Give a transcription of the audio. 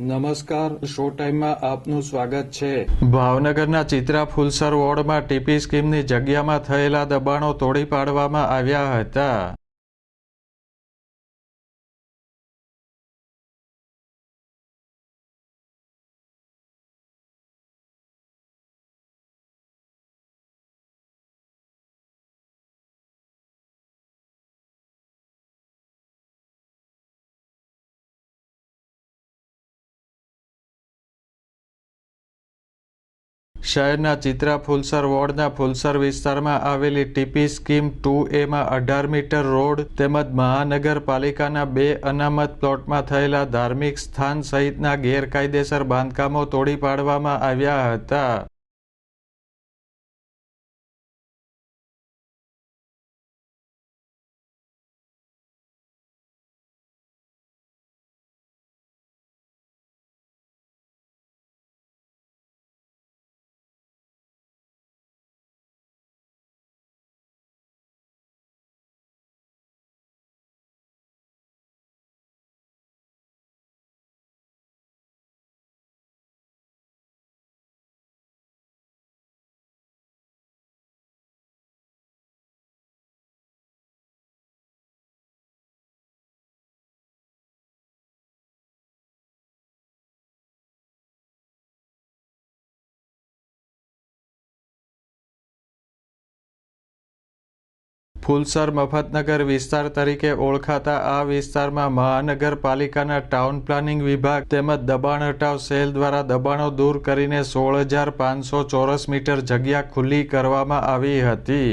નમસ્કાર, શો ટાઈમમાં આપનું સ્વાગત છે. ભાવનગરના ચિત્રા ફુલસર વોર્ડમાં ટીપી સ્કીમની જગ્યામાં થયેલા દબાણો તોડી પાડવામાં આવ્યા હતા. શહેરના ચિત્રા ફુલસર વોર્ડના ફુલસર વિસ્તારમાં આવેલી ટીપી સ્કીમ ટુ એમાં અઢાર મીટર રોડ તેમજ મહાનગરપાલિકાના બે અનામત પ્લોટમાં થયેલા ધાર્મિક સ્થાન સહિતના ગેરકાયદેસર બાંધકામો તોડી પાડવામાં આવ્યા હતા. ફુલસર મફતનગર વિસ્તાર તરીકે ઓળખાતા આ વિસ્તારમાં મહાનગરપાલિકાના ટાઉન પ્લાનિંગ વિભાગ તેમજ દબાણ હટાવ સેલ દ્વારા દબાણો દૂર કરીને સોળ હજાર પાંચસો ચોરસ મીટર જગ્યા ખુલ્લી કરવામાં આવી હતી.